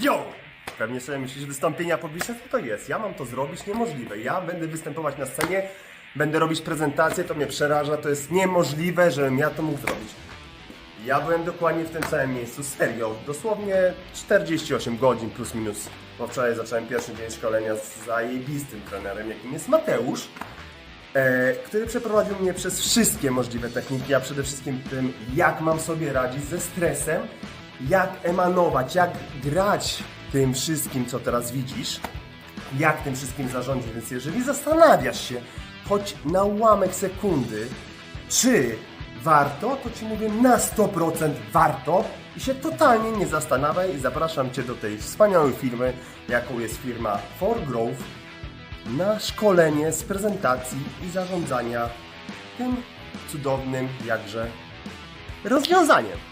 Yo! Pewnie sobie myślisz, wystąpienia publiczne, co to jest? Ja mam to zrobić? Niemożliwe. Ja będę występować na scenie, będę robić prezentację, to mnie przeraża, to jest niemożliwe, żebym ja to mógł zrobić. Ja byłem dokładnie w tym samym miejscu, serio, dosłownie 48 godzin plus minus, bo wczoraj zacząłem pierwszy dzień szkolenia z zajebistym trenerem, jakim jest Mateusz, e, który przeprowadził mnie przez wszystkie możliwe techniki, a przede wszystkim tym, jak mam sobie radzić ze stresem, jak emanować, jak grać tym wszystkim, co teraz widzisz, jak tym wszystkim zarządzić. Więc jeżeli zastanawiasz się, choć na ułamek sekundy, czy warto, to Ci mówię na 100% warto i się totalnie nie zastanawiaj i zapraszam Cię do tej wspaniałej firmy, jaką jest firma For Growth, na szkolenie z prezentacji i zarządzania tym cudownym jakże rozwiązaniem.